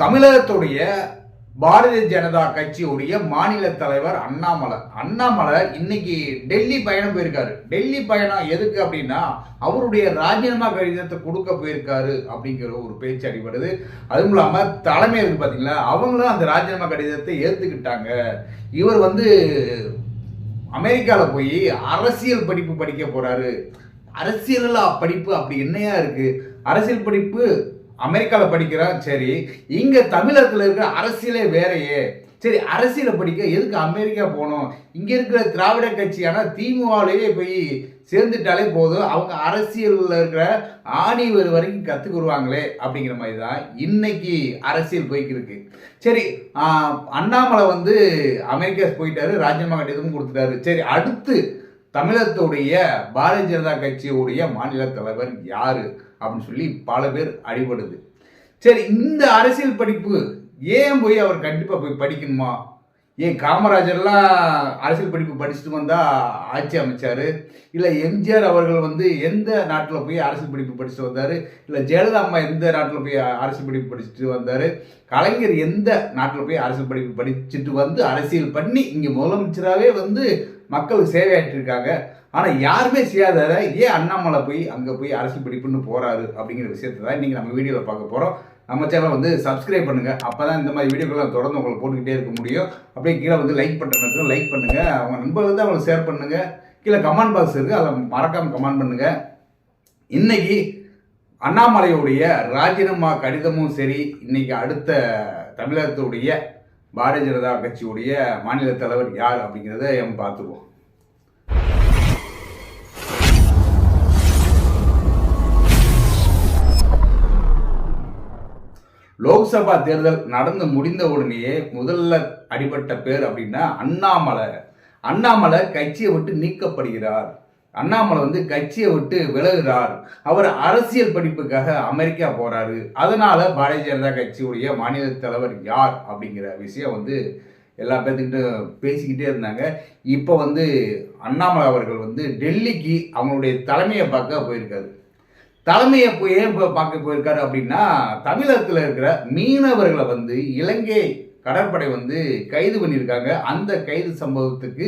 தமிழகத்துடைய பாரதிய ஜனதா கட்சியுடைய மாநில தலைவர் அண்ணாமலை. அண்ணாமலை இன்னைக்கு டெல்லி பயணம் போயிருக்காரு. டெல்லி பயணம் எதுக்கு அப்படின்னா அவருடைய ராஜினாமா கடிதத்தை கொடுக்க போயிருக்காரு அப்படிங்கிற ஒரு பேச்சு அடிபடுது. அதுவும் இல்லாமல் தலைமை இருக்கு பார்த்தீங்களா அவங்களும் அந்த ராஜினாமா கடிதத்தை ஏற்றுக்கிட்டாங்க இவர் வந்து அமெரிக்காவில் போய் அரசியல் படிப்பு படிக்க போறாரு. அரசியல் படிப்பு அப்படி என்னையா இருக்கு? அரசியல் படிப்பு அமெரிக்காவில் படிக்கிறான் சரி. இங்க தமிழகத்தில் இருக்கிற அரசியலே வேறையே. சரி அரசியலை படிக்க எதுக்கு அமெரிக்கா போகணும்? இங்க இருக்கிற திராவிட கட்சியான திமுகவிலேயே போய் சேர்ந்துட்டாலே போதும். அவங்க அரசியலில் இருக்கிற ஆணிவர் வரைக்கும் கற்றுக்குருவாங்களே அப்படிங்கிற மாதிரி தான் இன்னைக்கு அரசியல் போய்க்கு இருக்கு. சரி அண்ணாமலை வந்து அமெரிக்கா போயிட்டாரு ராஜினாமா எதுவும் கொடுத்துட்டாரு. சரி அடுத்து தமிழகத்துடைய பாரதிய ஜனதா கட்சியுடைய மாநில தலைவர் யாரு? அப்படின்னு சொல்லி பல பேர் அடிபடுது. சரி இந்த அரசியல் படிப்பு ஏன் போய் அவர் கண்டிப்பாக போய் படிக்கணுமா? ஏன் காமராஜர்லாம் அரசியல் படிப்பு படிச்சுட்டு வந்தால் ஆட்சி அமைச்சார்? இல்லை எம்ஜிஆர் அவர்கள் வந்து எந்த நாட்டில் போய் அரசியல் படிப்பு படிச்சுட்டு வந்தார்? இல்லை ஜெயலலிதா அம்மா எந்த நாட்டில் போய் அரசியல் படிப்பு படிச்சுட்டு வந்தார்? கலைஞர் எந்த நாட்டில் போய் அரசியல் படிப்பு படிச்சுட்டு வந்து அரசியல் பண்ணி இங்கே முதலமைச்சராகவே வந்து மக்களுக்கு சேவையாற்றிருக்காங்க. ஆனால் யாருமே செய்யாதத ஏன் அண்ணாமலை போய் அங்கே போய் அரசு படிப்புன்னு போகிறாரு அப்படிங்கிற விஷயத்தை தான் இன்றைக்கி நம்ம வீடியோவில் பார்க்க போகிறோம் நம்ம சேனலை வந்து சப்ஸ்கிரைப் பண்ணுங்க. அப்போ தான் இந்த மாதிரி வீடியோக்கெல்லாம் தொடர்ந்து உங்களுக்கு போட்டுக்கிட்டே இருக்க முடியும். அப்படியே கீழே வந்து லைக் பண்ணுறதுக்கு லைக் பண்ணுங்கள் அவங்க நண்பர்கள் வந்து அவங்களை ஷேர் பண்ணுங்க. கீழே கமெண்ட் பாக்ஸ் இருக்குது அதை மறக்காமல் கமெண்ட் பண்ணுங்கள் இன்றைக்கி அண்ணாமலையுடைய ராஜினாமா கடிதமும் சரி. இன்றைக்கி அடுத்த தமிழகத்துடைய பாரதிய ஜனதா கட்சியுடைய மாநில தலைவர் யார் அப்படிங்கிறத நம்ம பார்த்துருவோம். லோக்சபா தேர்தல் நடந்து முடிந்த உடனேயே முதல்ல அடிபட்ட பேர் அப்படின்னா அண்ணாமலை. அண்ணாமலை கட்சியை விட்டு நீக்கப்படுகிறார். அண்ணாமலை வந்து கட்சியை விட்டு விலகுகிறார். அவர் அரசியல் படிப்புக்காக அமெரிக்கா போறாரு. அதனால பாரதிய ஜனதா கட்சியுடைய மாநில தலைவர் யார் அப்படிங்கிற விஷயம் வந்து எல்லா பேர்த்துக்கிட்ட பேசிக்கிட்டே இருந்தாங்க. இப்போ வந்து அண்ணாமலை அவர்கள் வந்து டெல்லிக்கு அவங்களுடைய தலைமையை பார்க்க போயிருக்காரு. தலைமையை போய் ஏன் இப்போ பார்க்க போயிருக்காரு அப்படின்னா தமிழகத்தில் இருக்கிற மீனவர்களை வந்து இலங்கை கடற்படை வந்து கைது பண்ணியிருக்காங்க. அந்த கைது சம்பவத்துக்கு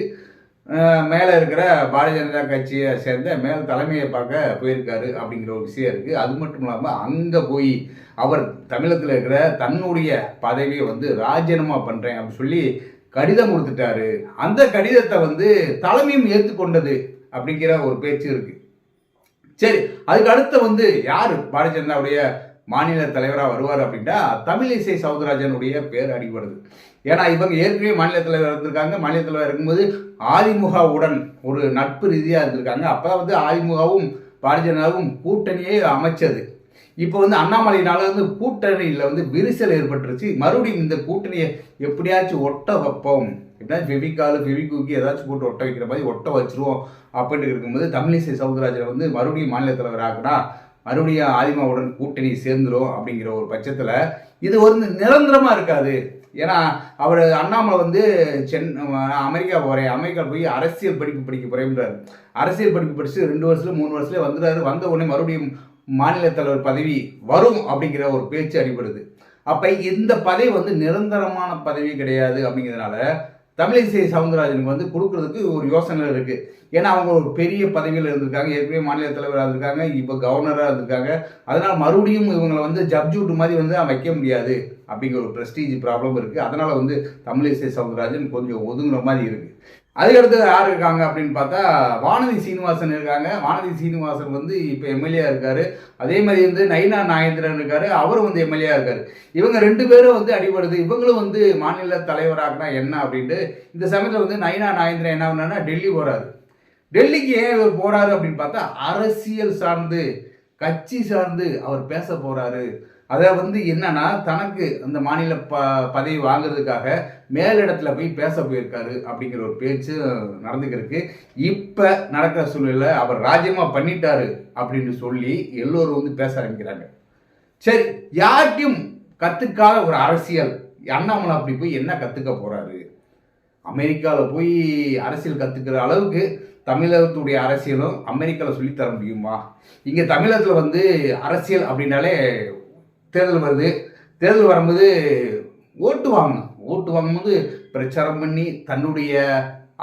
மேலே இருக்கிற பாரதிய ஜனதா கட்சியை சேர்ந்த மேல் தலைமையை பார்க்க போயிருக்காரு அப்படிங்கிற ஒரு விஷயம் இருக்குது அது மட்டும் இல்லாமல் அங்கே போய் அவர் தமிழகத்தில் இருக்கிற தன்னுடைய பதவியை வந்து ராஜினாமா பண்ணுறேன் அப்படின்னு சொல்லி கடிதம் கொடுத்துட்டாரு. அந்த கடிதத்தை வந்து தலைமையும் ஏற்றுக்கொண்டது அப்படிங்கிற ஒரு பேச்சு இருக்குது சரி அதுக்கு அடுத்து வந்து யார்? பாரதிய ஜனதாவுடைய மாநில தலைவராக வருவார் அப்படின்னா தமிழிசை சவுந்தரராஜனுடைய பேர் அடிபடுது. ஏன்னா இவங்க ஏற்கனவே மாநில தலைவர் இருந்திருக்காங்க. மாநில தலைவர் இருக்கும்போது ஆதிமுகவுடன் ஒரு நட்பு ரீதியாக இருந்திருக்காங்க. அப்போ வந்து ஆதிமுகவும் பாரதிய ஜனதாவும் கூட்டணியே அமைச்சது. இப்போ வந்து அண்ணாமலையினால வந்து கூட்டணியில் வந்து விரிசல் ஏற்பட்டுருச்சு. மறுபடியும் இந்த கூட்டணியை எப்படியாச்சும் ஒட்ட வைப்போம். எப்படியா ஃபெவிகால் ஃபெவிகூக்கி ஏதாச்சும் போட்டு ஒட்ட வைக்கிற மாதிரி ஒட்ட வச்சிருவோம். அப்படின்ட்டு இருக்கும்போது தமிழிசை சவுந்தரராஜன் வந்து மறுபடியும் மாநில தலைவர் ஆகுனா மறுபடியும் ஆதிமாவுடன் கூட்டணி சேர்ந்துரும் அப்படிங்கிற ஒரு பட்சத்தில் இது வந்து நிரந்தரமாக இருக்காது. ஏன்னா அவர் அண்ணாமலை வந்து சென் அமெரிக்கா போகிறேன் அமெரிக்கா போய் அரசியல் படிப்பு படிக்க போகிறேன்றார் அரசியல் படிப்பு படித்து ரெண்டு வருஷத்துல மூணு வருஷத்துல வந்துடுறாரு வந்த உடனே மறுபடியும் மாநில தலைவர் பதவி வரும் அப்படிங்கிற ஒரு பேச்சு அடிபடுது. அப்போ இந்த பதவி வந்து நிரந்தரமான பதவி கிடையாது அப்படிங்கிறதுனால தமிழிசை சவுந்தரராஜனுக்கு வந்து கொடுக்கறதுக்கு ஒரு யோசனை இருக்கு. ஏன்னா அவங்க ஒரு பெரிய பதவியில் இருந்திருக்காங்க. ஏற்கனவே மாநில தலைவராக இருந்திருக்காங்க. இப்போ கவர்னராக இருந்திருக்காங்க. அதனால மறுபடியும் இவங்களை வந்து ஜப்ஜூட் மாதிரி வந்து வைக்க முடியாது. அப்படிங்கிற ஒரு ப்ரெஸ்டீஜ் ப்ராப்ளம் இருக்குது அதனால வந்து தமிழிசை சவுந்தரராஜன் கொஞ்சம் ஒதுங்குற மாதிரி இருக்கு. அதுக்கடுத்து யார் இருக்காங்க அப்படின்னு பார்த்தா வானதி சீனிவாசன் இருக்காங்க. வானதி சீனிவாசன் வந்து இப்போ எம்எல்ஏ இருக்காரு. அதே மாதிரி வந்து நைனா நாகேந்திரன் இருக்காரு. அவரும் வந்து எம்எல்ஏ இருக்காரு. இவங்க ரெண்டு பேரும் வந்து அடிபடுது. இவங்களும் வந்து மாநில தலைவராகனா என்ன அப்படின்ட்டு இந்த சமயத்தில் வந்து நைனா நாகேந்திரன் என்ன பண்ணாருன்னா டெல்லி போறாரு. டெல்லிக்கு ஏன் இவர் போறாரு அப்படின்னு பார்த்தா அரசியல் சார்ந்து கட்சி சார்ந்து அவர் பேச போறாரு. அதை வந்து என்னன்னா தனக்கு அந்த மாநில ப பதவி வாங்குறதுக்காக மேலிடத்துல போய் பேச போயிருக்காரு அப்படிங்கிற ஒரு பேச்சு நடந்துக்கிருக்கு. இப்போ நடக்கிற சூழ்நிலை அவர் ராஜ்யமா பண்ணிட்டாரு அப்படின்னு சொல்லி எல்லோரும் வந்து பேச ஆரம்பிக்கிறாங்க. சரி யார்கிட்டையும் கற்றுக்காத ஒரு அரசியல் அண்ணாமலை அப்படி போய் என்ன கற்றுக்க போகிறாரு அமெரிக்காவில் போய் அரசியல் கற்றுக்கிற அளவுக்கு தமிழகத்துடைய அரசியலும் அமெரிக்காவில் சொல்லித் தர முடியுமா? இங்கே தமிழகத்தில் வந்து அரசியல் அப்படின்னாலே தேர்தல் வருது. தேர்தல் வரும்போது ஓட்டு வாங்கணும். ஓட்டு வாங்கும்போது பிரச்சாரம் பண்ணி தன்னுடைய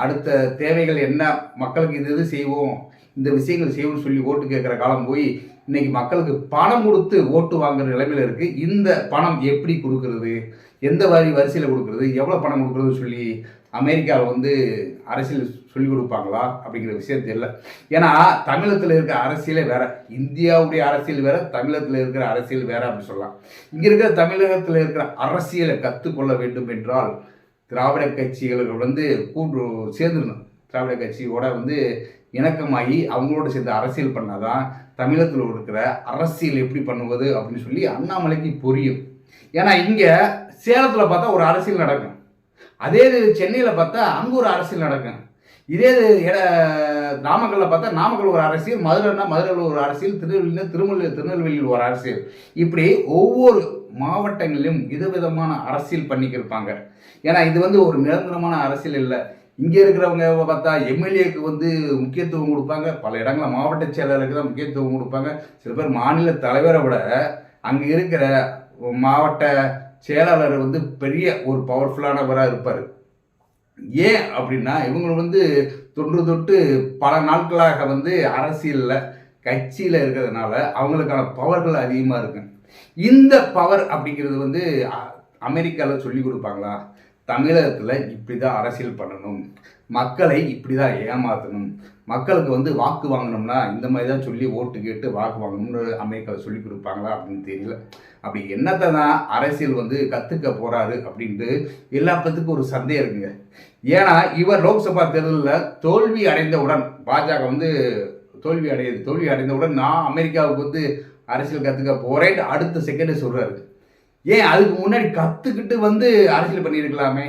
அடுத்த தேவைகள் என்ன மக்களுக்கு இது இது செய்வோம் இந்த விஷயங்கள் செய்வோம்னு சொல்லி ஓட்டு கேட்குற காலம் போய் இன்னைக்கு மக்களுக்கு பணம் கொடுத்து ஓட்டு வாங்குற நிலைமையில் இருக்குது இந்த பணம் எப்படி கொடுக்கறது? எந்த வரி வரிசையில் கொடுக்கறது? எவ்வளோ பணம் கொடுக்குறதுன்னு சொல்லி அமெரிக்காவில் வந்து அரசியல் சொல்லிக் கொடுப்பாங்களா அப்படிங்கிற விஷயம் தெரியல. ஏன்னா தமிழகத்தில் இருக்கிற அரசியலே வேற. இந்தியாவுடைய அரசியல் வேற தமிழகத்தில் இருக்கிற அரசியல் வேற அப்படின்னு சொல்லலாம். இங்கே இருக்கிற தமிழகத்தில் இருக்கிற அரசியலை கற்றுக்கொள்ள வேண்டும் என்றால் திராவிட கட்சிகளுக்கு வந்து கூட்டு சேர்ந்துடணும். திராவிட கட்சியோட வந்து இணக்கமாகி அவங்களோட சேர்ந்து அரசியல் பண்ணாதான் தமிழகத்தில் இருக்கிற அரசியல் எப்படி பண்ணுவது அப்படின்னு சொல்லி அண்ணாமலைக்கு புரியும். ஏன்னா இங்கே சேலத்தில் பார்த்தா ஒரு அரசியல் நடக்கும். அதே சென்னையில் பார்த்தா அங்கே ஒரு அரசியல் நடக்கும். இதே இது நாமக்கல்ல பார்த்தா நாமக்கல் ஒரு அரசியல் மதுரைனா மதுரையில் ஒரு அரசியல் திருநெல்வேலினா திருமல்ல திருநெல்வேலியில் ஒரு அரசியல். இப்படி ஒவ்வொரு மாவட்டங்களிலும் விதவிதமான அரசியல் பண்ணிக்கிருப்பாங்க ஏன்னா இது வந்து ஒரு நிரந்தரமான அரசியல் இல்லை. இங்கே இருக்கிறவங்க பார்த்தா எம்எல்ஏக்கு வந்து முக்கியத்துவம் கொடுப்பாங்க. பல இடங்களில் மாவட்ட செயலாளருக்கு தான் முக்கியத்துவம் கொடுப்பாங்க. சில பேர் மாநில தலைவரை விட அங்கே இருக்கிற மாவட்ட செயலாளர் வந்து பெரிய ஒரு பவர்ஃபுல்லானவராக இருப்பார். ஏன் அப்படின்னா இவங்க வந்து தொன்று தொட்டு பல நாட்களாக வந்து அரசியலில் கட்சியில் இருக்கிறதுனால அவங்களுக்கான பவர்கள் அதிகமாக இருக்கு. இந்த பவர் அப்படிங்கிறது வந்து அமெரிக்காவில் சொல்லி கொடுப்பாங்களா? தமிழகத்தில் இப்படி தான் அரசியல் பண்ணணும். மக்களை இப்படி தான் ஏமாற்றணும் மக்களுக்கு வந்து வாக்கு வாங்கணும்னா இந்த மாதிரி தான் சொல்லி ஓட்டு கேட்டு வாக்கு வாங்கணும்னு அமெரிக்காவில் சொல்லி கொடுப்பாங்களா அப்படின்னு தெரியல. அப்படி என்னத்தை தான் அரசியல் வந்து கற்றுக்க போகிறாரு அப்படின்ட்டு எல்லா பத்துக்கும் ஒரு சந்தேகம் இருக்குங்க. ஏன்னா இவர் லோக்சபா தேர்தலில் தோல்வி அடைந்தவுடன் பாஜக வந்து தோல்வி அடையுது. தோல்வி அடைந்தவுடன் நான் அமெரிக்காவுக்கு வந்து அரசியல் கற்றுக்க போகிறேன் அடுத்த செகண்டே சொல்கிறாரு ஏன் அதுக்கு முன்னாடி கற்றுக்கிட்டு வந்து அரசியல் பண்ணியிருக்கலாமே?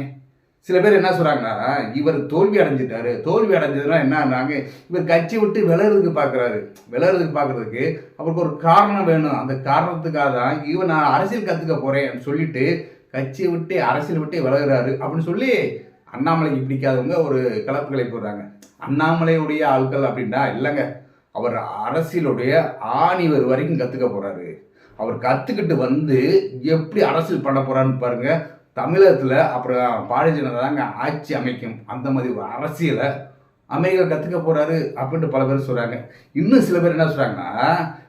சில பேர் என்ன சொல்கிறாங்கன்னா இவர் தோல்வி அடைஞ்சிட்டாரு. தோல்வி அடைஞ்சதுன்னா என்னன்னாங்க இவர் கட்சி விட்டு விலகிறதுக்கு பார்க்குறாரு விலகிறதுக்கு பார்க்குறதுக்கு அவருக்கு ஒரு காரணம் வேணும். அந்த காரணத்துக்காக தான் இவன் நான் அரசியல் கற்றுக்க போகிறேன் சொல்லிட்டு கட்சியை விட்டு அரசியல் விட்டு விலகுறாரு அப்படின்னு சொல்லி அண்ணாமலைக்கு பிடிக்காதவங்க ஒரு கலப்புகளை போடுறாங்க. அண்ணாமலையுடைய ஆட்கள் அப்படின்னா இல்லைங்க அவர் அரசியலுடைய ஆணிவர் வரைக்கும் கற்றுக்க போகிறாரு அவர் கற்றுக்கிட்டு வந்து எப்படி அரசியல் பண்ண போகிறான்னு பாருங்கள் தமிழகத்தில் அப்புறம் பாரதிய ஜனதா தாங்க ஆட்சி அமைக்கும். அந்த மாதிரி ஒரு அரசியலை அமெரிக்கா கற்றுக்க போகிறாரு அப்படின்ட்டு பல பேர் சொல்கிறாங்க இன்னும் சில பேர் என்ன சொல்கிறாங்கன்னா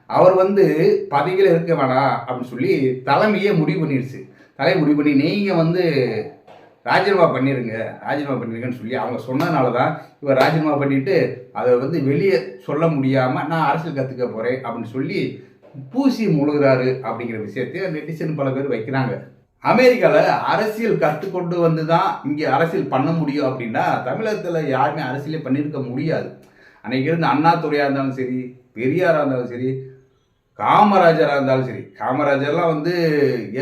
அவர் வந்து பதவியில் இருக்க வேணாம் அப்படின்னு சொல்லி தலைமையே முடிவு பண்ணிடுச்சு தலைமை முடிவு பண்ணி நீங்கள் வந்து ராஜினாமா பண்ணிடுங்க ராஜினாமா பண்ணிடுங்கன்னு சொல்லி அவங்க சொன்னதுனால தான் இவர் ராஜினாமா பண்ணிவிட்டு அதை வந்து வெளியே சொல்ல முடியாமல் நான் அரசியல் கற்றுக்க போகிறேன் அப்படின்னு சொல்லி பூசி முழுகிறாரு அப்படிங்கிற விஷயத்தை நெட்டிசன் பல பேர் வைக்கிறாங்க. அமெரிக்காவில் அரசியல் கற்றுக்கொண்டு வந்து தான் இங்கே அரசியல் பண்ண முடியும் அப்படின்னா தமிழகத்தில் யாருமே அரசியலே பண்ணியிருக்க முடியாது. அன்னைக்கு இருந்து அண்ணாத்துறையாக இருந்தாலும் சரி பெரியாராக இருந்தாலும் சரி காமராஜராக இருந்தாலும் சரி காமராஜர்லாம் வந்து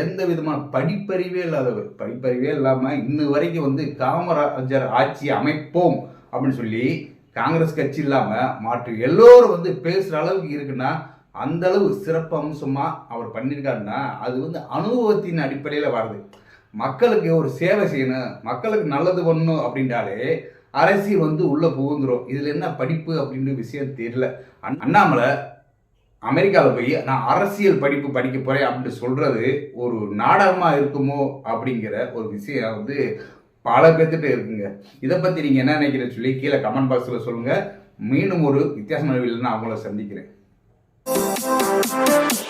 எந்த விதமான படிப்பறிவே இல்லாதவர். படிப்பறிவே இல்லாமல் இன்ன வரைக்கும் வந்து காமராஜர் ஆட்சி அமைப்போம் அப்படின்னு சொல்லி காங்கிரஸ் கட்சி இல்லாமல் மாற்று எல்லோரும் வந்து பேசுகிற அளவுக்கு இருக்குன்னா அந்த அளவு சிறப்பு அம்சமாக அவர் பண்ணியிருக்காருன்னா அது வந்து அனுபவத்தின் அடிப்படையில் வருது. மக்களுக்கு ஒரு சேவை செய்யணும் மக்களுக்கு நல்லது பண்ணணும் அப்படின்றாலே அரசியல் வந்து உள்ளே புகுந்துடும் இதில் என்ன படிப்பு அப்படின்ற விஷயம் தெரியல. அண்ணாமலை அமெரிக்காவில் போய் நான் அரசியல் படிப்பு படிக்க போகிறேன் அப்படின்னு சொல்கிறது ஒரு நாடகமாக இருக்குமோ அப்படிங்கிற ஒரு விஷயம் வந்து பல பேர்த்துட்டு இருக்குங்க. இதை பற்றி நீங்கள் என்ன நினைக்கிறேன்னு சொல்லி கீழே கமெண்ட் பாக்ஸில் சொல்லுங்கள் மீண்டும் ஒரு வித்தியாசமான நான் அவங்கள சந்திக்கிறேன். We'll be.